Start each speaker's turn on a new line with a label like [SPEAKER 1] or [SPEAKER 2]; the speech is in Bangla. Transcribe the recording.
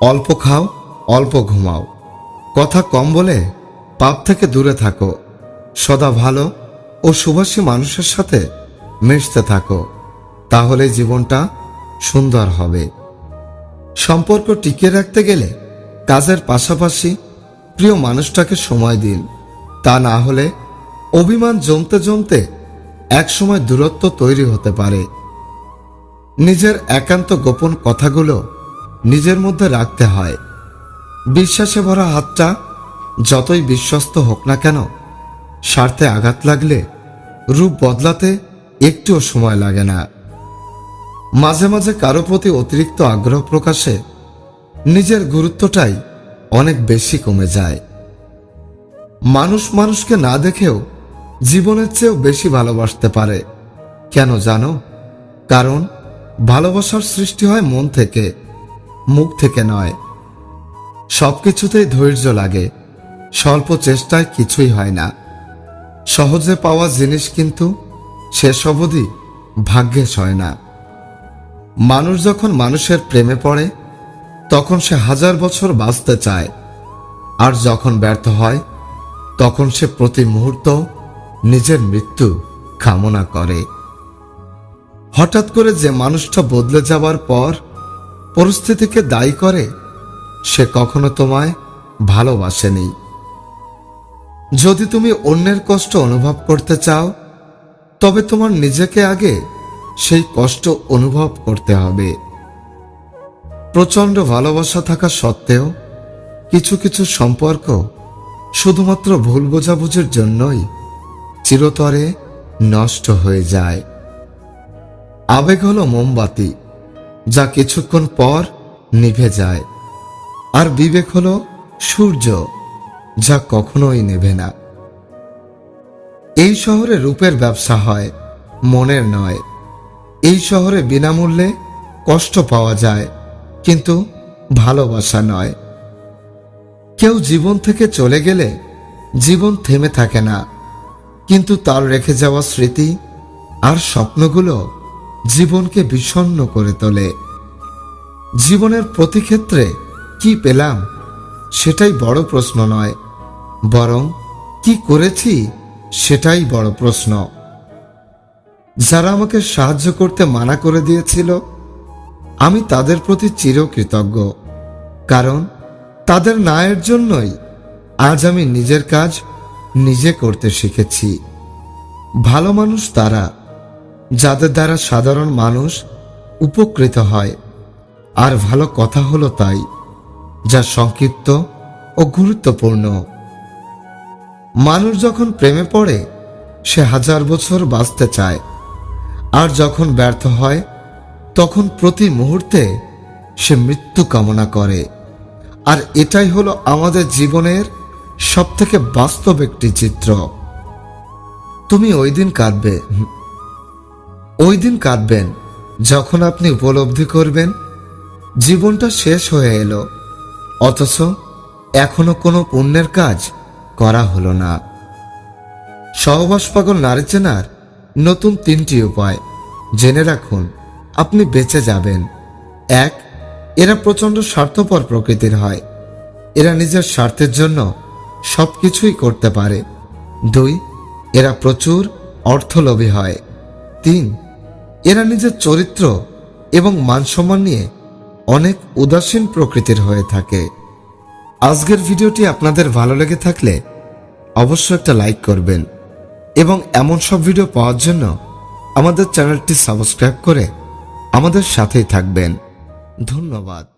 [SPEAKER 1] অল্প খাও, অল্প ঘুমাও। কথা কম বলে পাপ থেকে দূরে থাকো। সদা ভালো ও সুভাষী মানুষের সাথে মিশতে থাকো। তাহলে জীবনটা সুন্দর হবে। সম্পর্ক টিকিয়ে রাখতে গেলে কাজের পাশাপাশি প্রিয় মানুষটাকে সময় দিন। তা না হলে অভিমান জমতে জমতে একসময় দূরত্ব তৈরি হতে পারে। নিজের একান্ত গোপন কথাগুলো নিজের মধ্যে রাখতে হয়। বিশ্বাসে ভরা হাতটা যতই বিশ্বস্ত হোক না কেন, স্বার্থে আঘাত লাগলে রূপ বদলাতে একটুও সময় লাগে না। মাঝে মাঝে কারও প্রতি অতিরিক্ত আগ্রহ প্রকাশে নিজের গুরুত্বটাই অনেক বেশি কমে যায়। মানুষ মানুষকে না দেখেও জীবনের চেয়েও বেশি ভালোবাসতে পারে। কেন জানো? কারণ ভালোবাসার সৃষ্টি হয় মন থেকে। মুখ থেকে নয়। সবকিছুতেই ধৈর্য লাগে। স্বল্প চেষ্টায় কিছুই হয় না। সহজে পাওয়া জিনিস কিন্তু শেষ অবধি ভাগ্যেশ হয় না মানুষ যখন মানুষের প্রেমে পড়ে, তখন সে হাজার বছর বাঁচতে চায়। আর যখন ব্যর্থ হয়, তখন সে প্রতি মুহূর্ত নিজের মৃত্যু কামনা করে। হঠাৎ করে যে মানুষটা বদলে যাওয়ার পর পরিস্থিতিকে দায়ী করে, সে কখনো তোমায় ভালোবাসেনি। যদি তুমি অন্যের কষ্ট অনুভব করতে চাও, তবে তোমার নিজেকে আগে সেই কষ্ট অনুভব করতে হবে। প্রচণ্ড ভালোবাসা থাকা সত্ত্বেও কিছু কিছু সম্পর্ক শুধুমাত্র ভুল বোঝাবুঝির জন্যই চিরতরে নষ্ট হয়ে যায়। আবেগ হলো মোমবাতি। যা কিছুক্ষণ পর নিভে যায়। আর বিবেক হলো সূর্য, যা কখনোই নেভে না। এই শহরে রূপের ব্যবসা হয়, মনের নয়। এই শহরে বিনামূল্যে কষ্ট পাওয়া যায়, কিন্তু ভালোবাসা নয়। কেউ জীবন থেকে চলে গেলে জীবন থেমে থাকে না, কিন্তু তার রেখে যাওয়া স্মৃতি আর স্বপ্নগুলো জীবনকে বিষণ্ণ করে তোলে। জীবনের প্রতি ক্ষেত্রে কি পেলাম? সেটাই বড় প্রশ্ন নয়। বরং কি করেছি? সেটাই বড় প্রশ্ন। যারা আমাকে সাহায্য করতে মানা করে দিয়েছিল, আমি তাদের প্রতি চিরকৃতজ্ঞ। কারণ তাদের ন্যায়ের জন্যই আজ আমি নিজের কাজ নিজে করতে শিখেছি। ভালো মানুষ তারা, যাদের দ্বারা সাধারণ মানুষ উপকৃত হয়। আর ভালো কথা হলো তাই, যা সংক্ষিপ্ত ও গুরুত্বপূর্ণ। মানুষ যখন প্রেমে পড়ে, সে হাজার বছর বাঁচতে চায়। আর যখন ব্যর্থ হয়, তখন প্রতি মুহূর্তে সে মৃত্যু কামনা করে। আর এটাই হলো আমাদের জীবনের সবথেকে বাস্তব একটি চিত্র। তুমি ওই দিন কাঁদবে। ওই দিন কাঁদবেন, যখন আপনি উপলব্ধি করবেন জীবনটা শেষ হয়ে এলো। অথচ এখনও কোনো পুণ্যের কাজ করা হলো না। সহবাস পাগল নারী চেনার নতুন তিনটি উপায়। জেনে রাখুন, আপনি বেঁচে যাবেন। এক, এরা প্রচণ্ড স্বার্থপর প্রকৃতির হয়। এরা নিজের স্বার্থের জন্য সবকিছুই করতে পারে। দুই, এরা প্রচুর অর্থলোভী হয়। তিন, এরা নিজের চরিত্র এবং মানসম্মান নিয়ে অনেক উদাসীন প্রকৃতির হয়ে থাকে। আজকের ভিডিওটি আপনাদের ভালো লেগে থাকলে অবশ্যই একটা লাইক করবেন এবং এমন সব ভিডিও পাওয়ার জন্য আমাদের চ্যানেলটি সাবস্ক্রাইব করে আমাদের সাথেই থাকবেন। ধন্যবাদ।